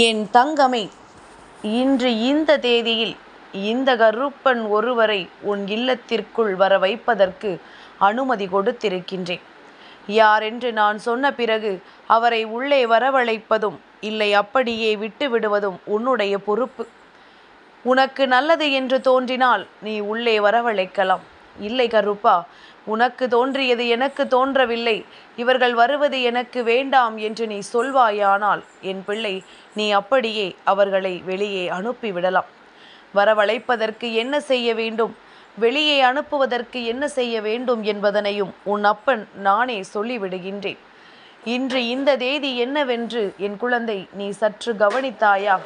என் தங்கமே இன்று இந்த தேதியில் இந்த கருப்பன் ஒருவரை உன் இல்லத்திற்குள் வர வைப்பதற்கு அனுமதி கொடுத்திருக்கின்றேன். யாரென்று நான் சொன்ன பிறகு அவரை உள்ளே வரவழைப்பதும் இல்லை அப்படியே விட்டு விடுவதும் உன்னுடைய பொறுப்பு. உனக்கு நல்லது என்று தோன்றினால் நீ உள்ளே வரவழைக்கலாம். இல்லை கருப்பா உனக்கு தோன்றியது எனக்கு தோன்றவில்லை. இவர்கள் வருவது எனக்கு வேண்டாம் என்று நீ சொல்வாயானால் என் பிள்ளை நீ அப்படியே அவர்களை வெளியே அனுப்பிவிடலாம். வரவழைப்பதற்கு என்ன செய்ய வேண்டும்? வெளியே அனுப்புவதற்கு என்ன செய்ய வேண்டும் என்பதனையும் உன் அப்பன் நானே சொல்லிவிடுகின்றேன். இன்று இந்த தேதி என்னவென்று என் குழந்தை நீ சற்று கவனித்தாயா?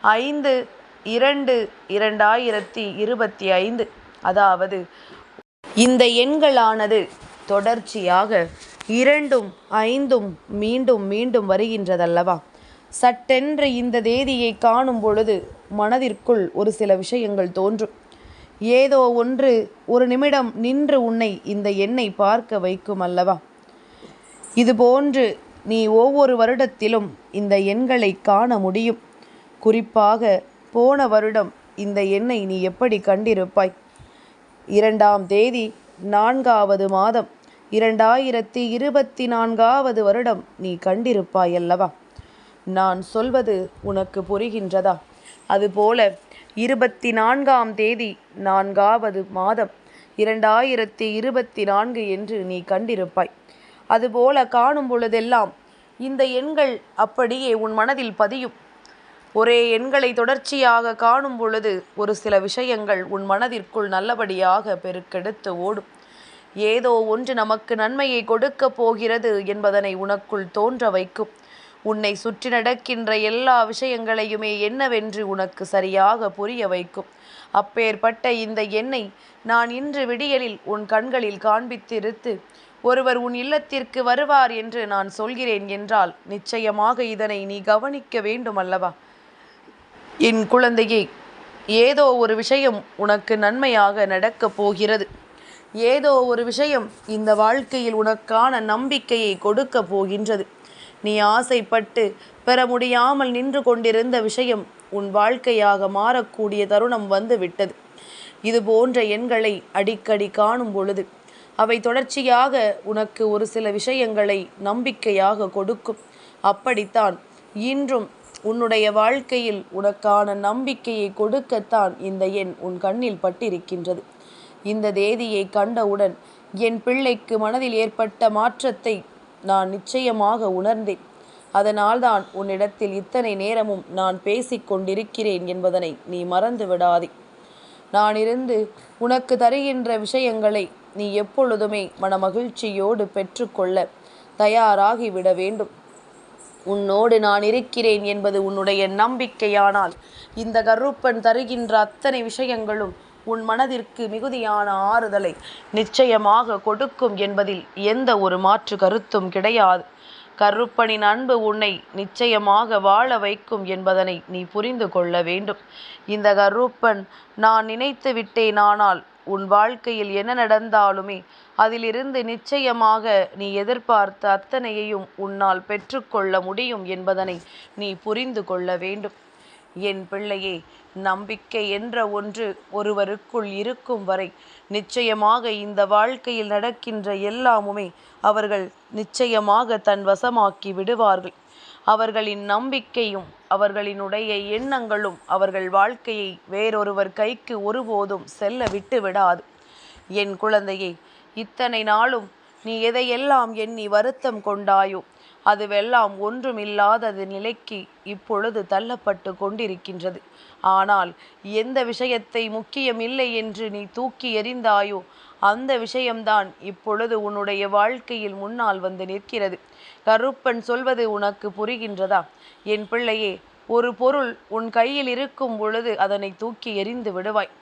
ஐந்து இரண்டு இரண்டாயிரத்தி இருபத்தி ஐந்து. அதாவது இந்த எண்களானது தொடர்ச்சியாக இரண்டும் ஐந்தும் மீண்டும் மீண்டும் வருகின்றதல்லவா? சட்டென்று இந்த தேதியை காணும் பொழுது மனதிற்குள் ஒரு சில விஷயங்கள் தோன்றும். ஏதோ ஒன்று ஒரு நிமிடம் நின்று உன்னை இந்த எண்ணை பார்க்க வைக்கும் அல்லவா இதுபோன்று நீ ஒவ்வொரு வருடத்திலும் இந்த எண்களை காண முடியும். குறிப்பாக போன வருடம் இந்த எண்ணை நீ எப்படி கண்டிருப்பாய்? இரண்டாம் தேதி நான்காவது மாதம். இரண்டாயிரத்தி இருபத்தி நான்காவது வருடம் நீ கண்டிருப்பாய் அல்லவா? நான் சொல்வது உனக்கு புரிகின்றதா? அதுபோல இருபத்தி நான்காம் தேதி நான்காவது மாதம் இரண்டாயிரத்தி இருபத்தி நான்கு என்று நீ கண்டிருப்பாய். அதுபோல காணும் பொழுதெல்லாம் இந்த எண்கள் அப்படியே உன் மனதில் பதியும். ஒரே எண்களை தொடர்ச்சியாக காணும் பொழுது ஒரு சில விஷயங்கள் உன் மனதிற்குள் நல்லபடியாக பெருக்கெடுத்து ஓடும். ஏதோ ஒன்று நமக்கு நன்மையை கொடுக்கப் போகிறது என்பதனை உனக்குள் தோன்ற வைக்கும். உன்னை சுற்றி நடக்கின்ற எல்லா விஷயங்களையுமே என்னவென்று உனக்கு சரியாக புரிய வைக்கும். அப்பேற்பட்ட இந்த எண்ணை நான் இன்று விடியலில் உன் கண்களில் காண்பித்திருத்து ஒருவர் உன் இல்லத்திற்கு வருவார் என்று நான் சொல்கிறேன் என்றால் நிச்சயமாக இதனை நீ கவனிக்க வேண்டும் அல்லவா என் குழந்தையே ஏதோ ஒரு விஷயம் உனக்கு நன்மையாக நடக்கப் போகிறது. ஏதோ ஒரு விஷயம் இந்த வாழ்க்கையில் உனக்கான நம்பிக்கையை கொடுக்க போகின்றது. நீ ஆசைப்பட்டு பெற முடியாமல் நின்று கொண்டிருந்த விஷயம் உன் வாழ்க்கையாக மாறக்கூடிய தருணம் வந்து விட்டது இது போன்ற எண்களை அடிக்கடி காணும் பொழுது அவை தொடர்ச்சியாக உனக்கு ஒரு சில விஷயங்களை நம்பிக்கையாக கொடுக்கும். அப்படித்தான் இன்றும் உன்னுடைய வாழ்க்கையில் உனக்கான நம்பிக்கையை கொடுக்கத்தான் இந்த எண் உன் கண்ணில் பட்டிருக்கின்றது. இந்த தேதியை கண்டவுடன் என் பிள்ளைக்கு மனதில் ஏற்பட்ட மாற்றத்தை நான் நிச்சயமாக உணர்ந்தேன். அதனால்தான் உன்னிடத்தில் இத்தனை நேரமும் நான் பேசிக்கொண்டிருக்கிறேன் என்பதனை நீ மறந்து விடாதே. நான் இருந்து உனக்கு தருகின்ற விஷயங்களை நீ எப்பொழுதுமே மனமகிழ்ச்சியோடு பெற்றுக்கொள்ள தயாராகிவிட வேண்டும். உன்னோடு நான் இருக்கிறேன் என்பது உன்னுடைய நம்பிக்கையானால் இந்த கருப்பன் தருகின்ற அத்தனை விஷயங்களும் உன் மனதிற்கு மிகுதியான ஆறுதலை நிச்சயமாக கொடுக்கும் என்பதில் எந்த ஒரு மாற்று கருத்தும் கிடையாது. கருப்பனின் அன்பு உன்னை நிச்சயமாக வாழ வைக்கும் என்பதனை நீ புரிந்து கொள்ள வேண்டும். இந்த கருப்பன் நான் நினைத்து விட்டேனானால் உன் வாழ்க்கையில் என்ன நடந்தாலுமே அதிலிருந்து நிச்சயமாக நீ எதிர்பார்த்த அத்தனையையும் உன்னால் பெற்றுக்கொள்ள முடியும் என்பதனை நீ புரிந்து கொள்ள வேண்டும். என் பிள்ளையே நம்பிக்கை என்ற ஒன்று ஒருவருக்குள் இருக்கும் வரை நிச்சயமாக இந்த வாழ்க்கையில் நடக்கின்ற எல்லாமுமே அவர்கள் நிச்சயமாக தன் வசமாக்கி விடுவார்கள். அவர்களின் நம்பிக்கையும் அவர்களினுடைய எண்ணங்களும் அவர்கள் வாழ்க்கையை வேறொருவர் கைக்கு ஒருபோதும் செல்ல விட்டு விடாது. என் குழந்தையை இத்தனை நாளும் நீ எதையெல்லாம் எண்ணி வருத்தம் கொண்டாயோ அதுவெல்லாம் ஒன்றுமில்லாதது நிலைக்கு இப்பொழுது தள்ளப்பட்டு கொண்டிருக்கின்றது. ஆனால் எந்த விஷயத்தை முக்கியமில்லை என்று நீ தூக்கி எறிந்தாயோ அந்த விஷயம்தான் இப்பொழுது உன்னுடைய வாழ்க்கையில் முன்னால் வந்து நிற்கிறது. கருப்பன் சொல்வது உனக்கு புரிகின்றதா? என் பிள்ளையே ஒரு பொருள் உன் கையில் இருக்கும் பொழுது அதனை தூக்கி எறிந்து விடுவாய்.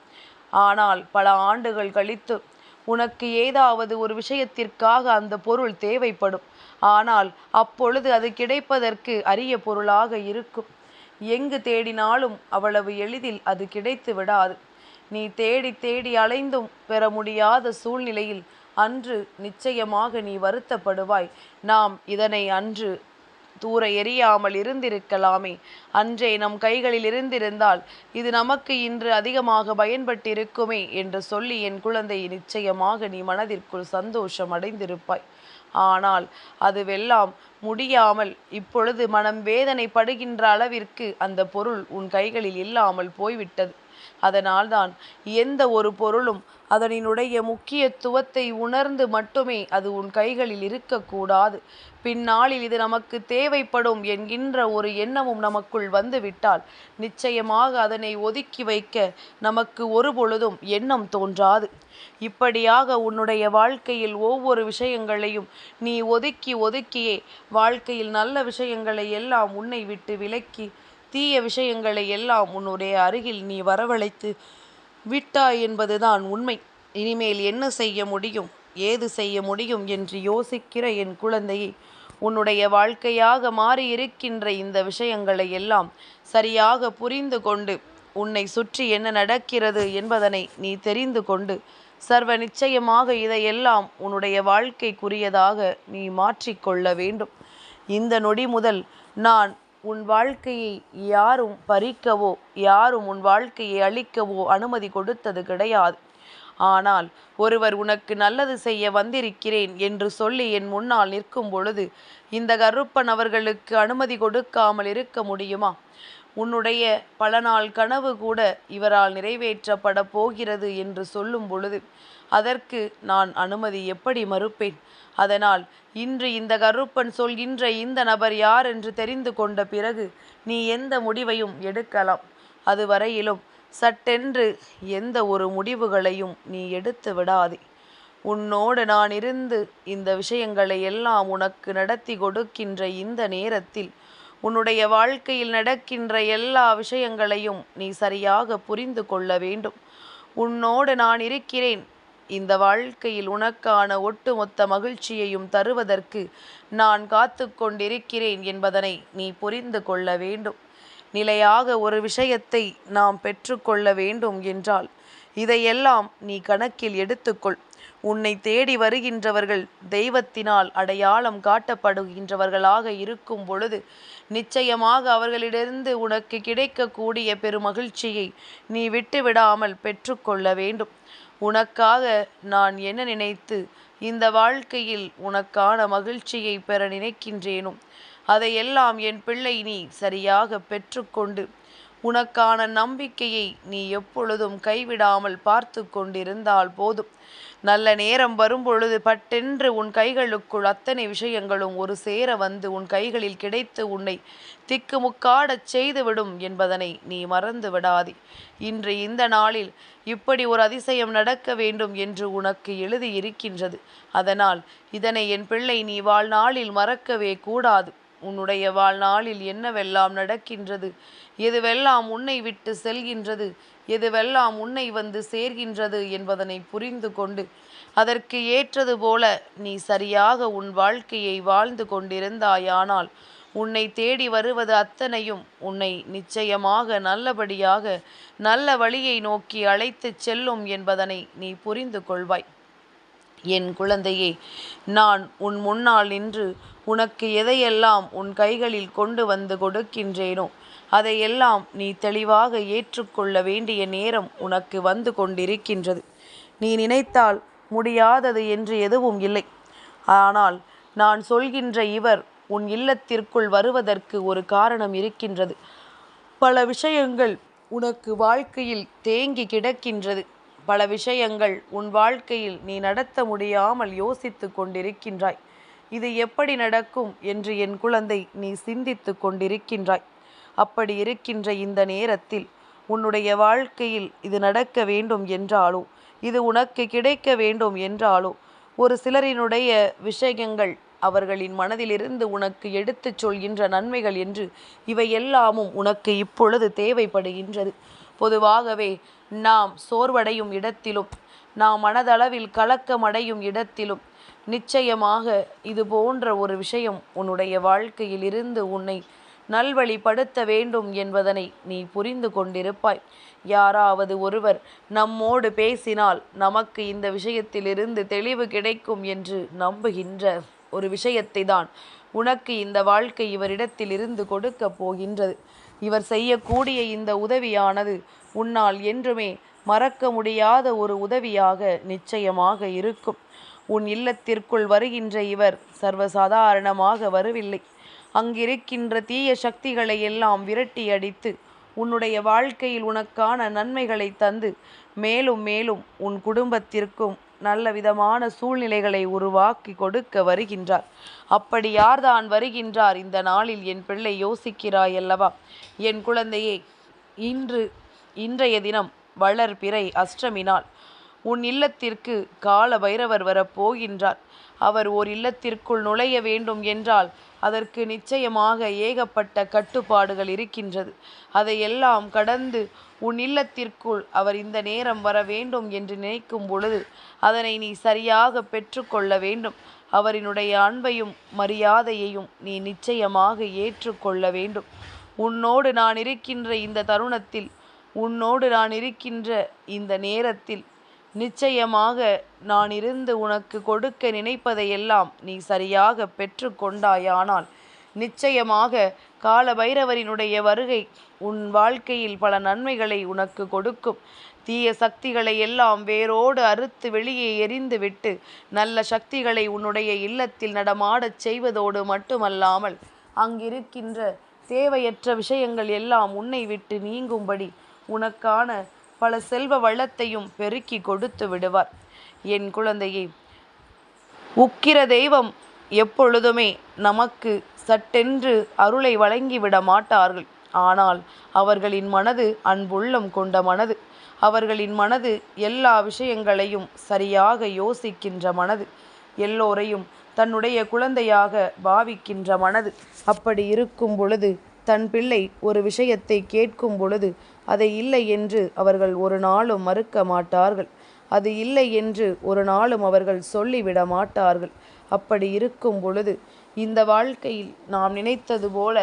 ஆனால் பல ஆண்டுகள் கழித்து உனக்கு ஏதாவது ஒரு விஷயத்திற்காக அந்த பொருள் தேவைப்படும். ஆனால் அப்பொழுது அது கிடைப்பதற்கு அரிய பொருளாக இருக்கும். எங்கு தேடினாலும் அவ்வளவு எளிதில் அது கிடைத்து விடாது. நீ தேடி தேடி அலைந்தும் பெற முடியாத சூழ்நிலையில் அன்று நிச்சயமாக நீ வருத்தப்படுவாய். நாம் இதனை அன்று தூர எரியாமல் இருந்திருக்கலாமே. அன்றே நம் கைகளில் இருந்திருந்தால் இது நமக்கு இன்று அதிகமாக பயன்பட்டிருக்குமே என்று சொல்லி என் குழந்தை நிச்சயமாக நீ மனதிற்குள் சந்தோஷம் அடைந்திருப்பாய். ஆனால் அதுவெல்லாம் முடியாமல் இப்பொழுது மனம் வேதனைப்படுகின்ற அளவிற்கு அந்த பொருள் உன் கைகளில் இல்லாமல் போய்விட்டது. அதனால்தான் எந்த ஒரு பொருளும் அதனினுடைய முக்கியத்துவத்தை உணர்ந்து மட்டுமே அது உன் கைகளில் இருக்கக்கூடாது. பின்னாளில் இது நமக்கு தேவைப்படும் என்கின்ற ஒரு எண்ணமும் நமக்குள் வந்துவிட்டால் நிச்சயமாக அதனை ஒதுக்கி வைக்க நமக்கு ஒருபொழுதும் எண்ணம் தோன்றாது. இப்படியாக உன்னுடைய வாழ்க்கையில் ஒவ்வொரு விஷயங்களையும் நீ ஒதுக்கி ஒதுக்கியே வாழ்க்கையில் நல்ல விஷயங்களை எல்லாம் உன்னை விட்டு விலக்கி தீய விஷயங்களை எல்லாம் உன்னுடைய அருகில் நீ வரவழைத்து விட்டாய் என்பதுதான் உண்மை. இனிமேல் என்ன செய்ய முடியும்? ஏது செய்ய முடியும் என்று யோசிக்கிற என் குழந்தையை உன்னுடைய வாழ்க்கையாக மாறியிருக்கின்ற இந்த விஷயங்களை எல்லாம் சரியாக புரிந்து கொண்டு உன்னை சுற்றி என்ன நடக்கிறது என்பதனை நீ தெரிந்து கொண்டு சர்வ நிச்சயமாக இதையெல்லாம் உன்னுடைய வாழ்க்கைக்குரியதாக நீ மாற்றிக்கொள்ள வேண்டும். இந்த நொடி முதல் நான் உன் வாழ்க்கையை யாரும் பறிக்கவோ யாரும் உன் வாழ்க்கையை அழிக்கவோ அனுமதி கொடுத்தது கிடையாது. ஆனால் ஒருவர் உனக்கு நல்லது செய்ய வந்திருக்கிறேன் என்று சொல்லி என் முன்னால் நிற்கும் பொழுது இந்த கருப்பன் அவர்களுக்கு அனுமதி கொடுக்காமல் இருக்க முடியுமா? உன்னுடைய பல நாள் கனவு கூட இவரால் நிறைவேற்றப்பட போகிறது என்று சொல்லும் பொழுது அதற்கு நான் அனுமதி எப்படி மறுப்பேன்? அதனால் இன்று இந்த கருப்பன் சொல்கின்ற இந்த நபர் யார் என்று தெரிந்து கொண்ட பிறகு நீ எந்த முடிவையும் எடுக்கலாம். அதுவரையிலும் சட்டென்று எந்த ஒரு முடிவுகளையும் நீ எடுத்து விடாதே. உன்னோடு நான் இருந்து இந்த விஷயங்களை எல்லாம் உனக்கு நடத்தி கொடுக்கின்ற இந்த நேரத்தில் உன்னுடைய வாழ்க்கையில் நடக்கின்ற எல்லா விஷயங்களையும் நீ சரியாக புரிந்து கொள்ள வேண்டும். உன்னோடு நான் இருக்கிறேன் இந்த வாழ்க்கையில் உனக்கான ஒட்டுமொத்த மகிழ்ச்சியையும் தருவதற்கு நான் காத்து கொண்டிருக்கிறேன் என்பதனை நீ புரிந்து கொள்ள வேண்டும். நிலையாக ஒரு விஷயத்தை நாம் பெற்றுக்கொள்ள வேண்டும் என்றால் இதையெல்லாம் நீ கணக்கில் எடுத்துக்கொள். உன்னை தேடி வருகின்றவர்கள் தெய்வத்தினால் அடையாளம் காட்டப்படுகின்றவர்களாக இருக்கும் பொழுது நிச்சயமாக அவர்களிடந்து உனக்கு கிடைக்கக்கூடிய பெருமகிழ்ச்சியை நீ விட்டுவிடாமல் பெற்றுக்கொள்ள வேண்டும். உனக்காக நான் என்ன நினைத்து இந்த வாழ்க்கையில் உனக்கான மகிழ்ச்சியை பெற நினைக்கின்றேனும்? அதையெல்லாம் என் பிள்ளை நீ சரியாக பெற்றுக்கொண்டு உனக்கான நம்பிக்கையை நீ எப்பொழுதும் கைவிடாமல் பார்த்து கொண்டிருந்தால் போதும். நல்ல நேரம் வரும்பொழுது பட்டென்று உன் கைகளுக்குள் அத்தனை விஷயங்களும் ஒரு சேர வந்து உன் கைகளில் கிடைத்து உன்னை திக்குமுக்காடச் செய்துவிடும் என்பதனை நீ மறந்து விடாதே. இன்று இந்த நாளில் இப்படி ஒரு அதிசயம் நடக்க வேண்டும் என்று உனக்கு எழுதி இருக்கின்றது அதனால் இதனை என் பிள்ளை நீ வாழ்நாளில் மறக்கவே கூடாது. உன்னுடைய வாழ்நாளில் என்னவெல்லாம் நடக்கின்றது? எதுவெல்லாம் உன்னை விட்டு செல்கின்றது? எதுவெல்லாம் உன்னை வந்து சேர்கின்றது என்பதனை புரிந்து கொண்டு அதற்கு ஏற்றது போல நீ சரியாக உன் வாழ்க்கையை வாழ்ந்து கொண்டிருந்தாயானால் உன்னை தேடி வருவது அத்தனையும் உன்னை நிச்சயமாக நல்லபடியாக நல்ல வழியை நோக்கி அழைத்துச் செல்லும் என்பதனை நீ புரிந்து கொள்வாய். என் குழந்தையே நான் உன் முன்னால் நின்று உனக்கு எதையெல்லாம் உன் கைகளில் கொண்டு வந்து கொடுக்கின்றேனோ அதையெல்லாம் நீ தெளிவாக ஏற்றுக்கொள்ள வேண்டிய நேரம் உனக்கு வந்து கொண்டிருக்கின்றது. நீ நினைத்தால் முடியாதது என்று எதுவும் இல்லை. ஆனால் நான் சொல்கின்ற இவர் உன் இல்லத்திற்குள் வருவதற்கு ஒரு காரணம் இருக்கின்றது. பல விஷயங்கள் உனக்கு வாழ்க்கையில் தேங்கி கிடக்கின்றது. பல விஷயங்கள் உன் வாழ்க்கையில் நீ நடத்த முடியாமல் யோசித்து கொண்டிருக்கின்றாய். இது எப்படி நடக்கும் என்று என் குழந்தை நீ சிந்தித்து கொண்டிருக்கின்றாய். அப்படி இருக்கின்ற இந்த நேரத்தில் உன்னுடைய வாழ்க்கையில் இது நடக்க வேண்டும் என்றாலோ இது உனக்கு கிடைக்க வேண்டும் என்றாலோ ஒரு சிலரினுடைய விஷயங்கள் அவர்களின் மனதிலிருந்து உனக்கு எடுத்துச் சொல்கின்ற நன்மைகள் என்று இவை எல்லாமும் உனக்கு இப்பொழுது தேவைப்படுகின்றது. பொதுவாகவே நாம் சோர்வடையும் இடத்திலும் நாம் மனதளவில் கலக்கமடையும் இடத்திலும் நிச்சயமாக இது போன்ற ஒரு விஷயம் உன்னுடைய வாழ்க்கையில் இருந்து உன்னை நல்வழிப்படுத்த வேண்டும் என்பதனை நீ புரிந்து கொண்டிருப்பாய். யாராவது ஒருவர் நம்மோடு பேசினால் நமக்கு இந்த விஷயத்திலிருந்து தெளிவு கிடைக்கும் என்று நம்புகின்ற ஒரு விஷயத்தை தான் உனக்கு இந்த வாழ்க்கை இவரிடத்தில் இருந்து கொடுக்க போகின்றது. இவர் செய்யக்கூடிய இந்த உதவியானது உன்னால் என்றுமே மறக்க முடியாத ஒரு உதவியாக நிச்சயமாக இருக்கும். உன் இல்லத்திற்குள் வருகின்ற இவர் சர்வசாதாரணமாக வரவில்லை. அங்கிருக்கின்ற தீய சக்திகளை எல்லாம் விரட்டி அடித்து உன்னுடைய வாழ்க்கையில் உனக்கான நன்மைகளை தந்து மேலும் மேலும் உன் குடும்பத்திற்கும் நல்ல விதமான சூழ்நிலைகளை உருவாக்கி கொடுக்க வருகின்றார். அப்படி யார்தான் வருகின்றார்? இந்த நாளில் என் பிள்ளை யோசிக்கிறாய் அல்லவா? என் குழந்தையே இன்று இன்றைய தினம் வளர்பிறை பிறை அஷ்டமினால் உன் இல்லத்திற்கு கால பைரவர் வரப்போகின்றார். அவர் ஓர் இல்லத்திற்குள் நுழைய வேண்டும் என்றால் அதற்கு நிச்சயமாக ஏகப்பட்ட கட்டுப்பாடுகள் இருக்கின்றது. அதையெல்லாம் கடந்து உன் இல்லத்திற்குள் அவர் இந்த நேரம் வர வேண்டும் என்று நினைக்கும் பொழுது அதனை நீ சரியாக பெற்றுக்கொள்ள வேண்டும். அவரினுடைய அன்பையும் மரியாதையையும் நீ நிச்சயமாக ஏற்றுக்கொள்ள வேண்டும். உன்னோடு நான் இருக்கின்ற இந்த தருணத்தில் உன்னோடு நான் இருக்கின்ற இந்த நேரத்தில் நிச்சயமாக நான் இருந்து உனக்கு கொடுக்க நினைப்பதையெல்லாம் நீ சரியாக பெற்று கொண்டாயானால் நிச்சயமாக கால பைரவரினுடைய வருகை உன் வாழ்க்கையில் பல நன்மைகளை உனக்கு கொடுக்கும். தீய சக்திகளை எல்லாம் வேரோடு அறுத்து வெளியே எரிந்துவிட்டு நல்ல சக்திகளை உன்னுடைய இல்லத்தில் நடமாடச் செய்வதோடு மட்டுமல்லாமல் அங்கிருக்கின்ற தேவையற்ற விஷயங்கள் எல்லாம் உன்னை விட்டு நீங்கும்படி உனக்கான பல செல்வ வளத்தையும் பெருக்கி கொடுத்து விடுவார். என் குழந்தையை உக்கிர தெய்வம் எப்பொழுதுமே நமக்கு சட்டென்று அருளை வழங்கிவிட மாட்டார்கள். ஆனால் அவர்களின் மனது அன்புள்ளம் கொண்ட மனது அவர்களின் மனது எல்லா விஷயங்களையும் சரியாக யோசிக்கின்ற மனது எல்லோரையும் தன்னுடைய குழந்தையாக பாவிக்கின்ற மனது. அப்படி இருக்கும் பொழுது தன் பிள்ளை ஒரு விஷயத்தை கேட்கும் பொழுது அதை இல்லை என்று அவர்கள் ஒரு நாளும் மறுக்க மாட்டார்கள். அது இல்லை என்று ஒரு நாளும் அவர்கள் சொல்லிவிட மாட்டார்கள். அப்படி இருக்கும் பொழுது இந்த வாழ்க்கையில் நாம் நினைத்தது போல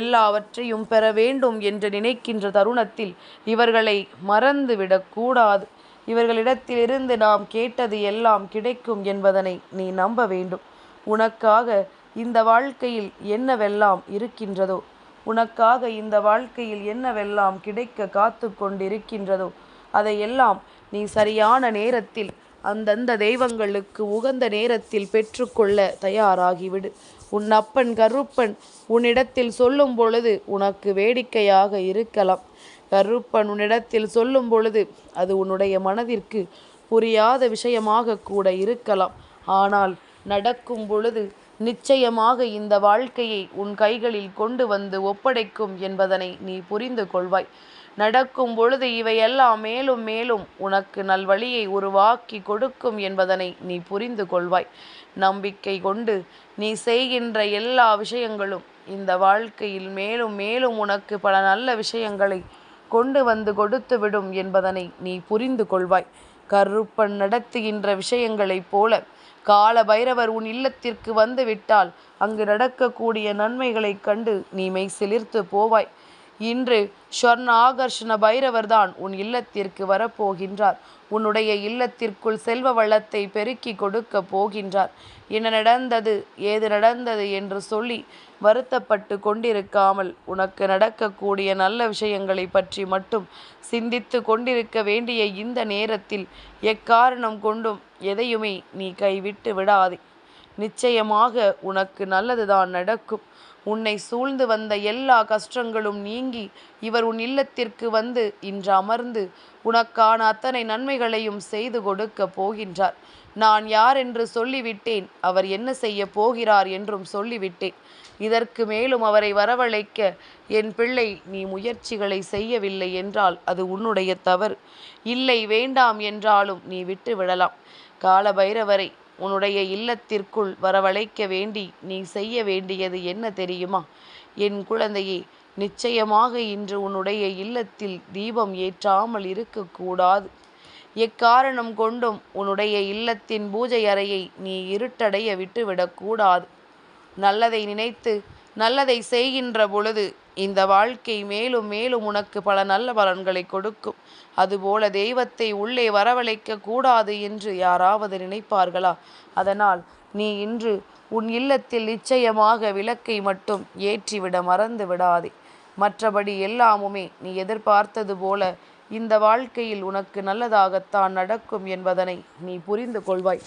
எல்லாவற்றையும் பெற வேண்டும் என்று நினைக்கின்ற தருணத்தில் இவர்களை மறந்துவிடக்கூடாது இவர்களிடத்திலிருந்து நாம் கேட்டது எல்லாம் கிடைக்கும் என்பதனை நீ நம்ப வேண்டும். உனக்காக இந்த வாழ்க்கையில் என்னவெல்லாம் இருக்கின்றதோ உனக்காக இந்த வாழ்க்கையில் என்னவெல்லாம் கிடைக்க காத்து கொண்டிருக்கின்றதோ அதையெல்லாம் நீ சரியான நேரத்தில் அந்தந்த தெய்வங்களுக்கு உகந்த நேரத்தில் பெற்றுக்கொள்ள தயாராகிவிடு. உன் அப்பன் கருப்பன் உன்னிடத்தில் சொல்லும் பொழுது உனக்கு வேடிக்கையாக இருக்கலாம். கருப்பன் உன்னிடத்தில் சொல்லும் பொழுது அது உன்னுடைய மனதிற்கு புரியாத விஷயமாக கூட இருக்கலாம். ஆனால் நடக்கும் பொழுது நிச்சயமாக இந்த வாழ்க்கையை உன் கைகளில் கொண்டு வந்து ஒப்படைக்கும் என்பதனை நீ புரிந்து கொள்வாய். நடக்கும் பொழுது இவையெல்லாம் மேலும் மேலும் உனக்கு நல்வழியை உருவாக்கி கொடுக்கும் என்பதனை நீ புரிந்து கொள்வாய். நம்பிக்கை கொண்டு நீ செய்கின்ற எல்லா விஷயங்களும் இந்த வாழ்க்கையில் மேலும் மேலும் உனக்கு பல நல்ல விஷயங்களை கொண்டு வந்து கொடுத்து விடும் என்பதனை நீ புரிந்து கொள்வாய். கருப்பன் நடத்துகின்ற விஷயங்களைப் போல கால பைரவர் உன் இல்லத்திற்கு வந்து விட்டால் அங்கு நடக்கக்கூடிய நன்மைகளைக் கண்டு நீ மெய் சிலிர்த்து போவாய். இன்று ஸ்வர்ண ஆகர்ஷண பைரவர்தான் உன் இல்லத்திற்கு வரப்போகின்றார். உன்னுடைய இல்லத்திற்குள் செல்வ வளத்தை பெருக்கி கொடுக்க போகின்றார். என்ன நடந்தது? ஏது நடந்தது என்று சொல்லி வருத்தப்பட்டு கொண்டிருக்காமல் உனக்கு நடக்கக்கூடிய நல்ல விஷயங்களை பற்றி மட்டும் சிந்தித்து கொண்டிருக்க வேண்டிய இந்த நேரத்தில் எக்காரணம் கொண்டும் எதையுமே நீ கைவிட்டு விடாதே. நிச்சயமாக உனக்கு நல்லதுதான் நடக்கும். உன்னை சூழ்ந்து வந்த எல்லா கஷ்டங்களும் நீங்கி இவர் உன் இல்லத்திற்கு வந்து இன்று அமர்ந்து உனக்கான அத்தனை நன்மைகளையும் செய்து கொடுக்க போகின்றார். நான் யார் என்று சொல்லிவிட்டேன் அவர் என்ன செய்ய போகிறார் என்றும் சொல்லிவிட்டேன். இதற்கு மேலும் அவரை வரவழைக்க என் பிள்ளை நீ முயற்சிகளை செய்யவில்லை என்றால் அது உன்னுடைய தவறு. இல்லை வேண்டாம் என்றாலும் நீ விட்டு விடலாம். கால பைரவரை உன்னுடைய இல்லத்திற்குள் வரவழைக்க வேண்டி நீ செய்ய வேண்டியது என்ன தெரியுமா? என் குழந்தையே நிச்சயமாக இன்று உன்னுடைய இல்லத்தில் தீபம் ஏற்றாமல் இருக்கக்கூடாது. எக்காரணம் கொண்டும் உன்னுடைய இல்லத்தின் பூஜை அறையை நீ இருட்டடைய விட்டுவிடக்கூடாது. நல்லதை நினைத்து நல்லதை செய்கின்ற பொழுது இந்த வாழ்க்கை மேலும் மேலும் உனக்கு பல நல்ல பலன்களை கொடுக்கும். அதுபோல தெய்வத்தை உள்ளே வரவழைக்க கூடாது என்று யாராவது நினைப்பார்களா? அதனால் நீ இன்று உன் இல்லத்தில் நிச்சயமாக விளக்கை மட்டும் ஏற்றிவிட மறந்து விடாதே. மற்றபடி எல்லாமுமே நீ எதிர்பார்த்தது போல இந்த வாழ்க்கையில் உனக்கு நல்லதாகத்தான் நடக்கும் என்பதனை நீ புரிந்து கொள்வாய்.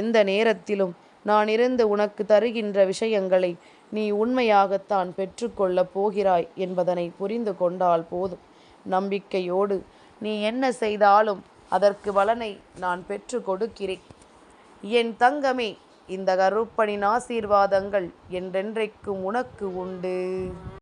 எந்த நேரத்திலும் நான் இருந்து உனக்கு தருகின்ற விஷயங்களை நீ உண்மையாகத்தான் பெற்றுக்கொள்ளப் போகிறாய் என்பதனை புரிந்து கொண்டால் போதும். நம்பிக்கையோடு நீ என்ன செய்தாலும் அதற்கு பலனை நான் பெற்று கொடுக்கிறேன். என் தங்கமே இந்த கருப்பனின் ஆசீர்வாதங்கள் என்றென்றைக்கும் உனக்கு உண்டு.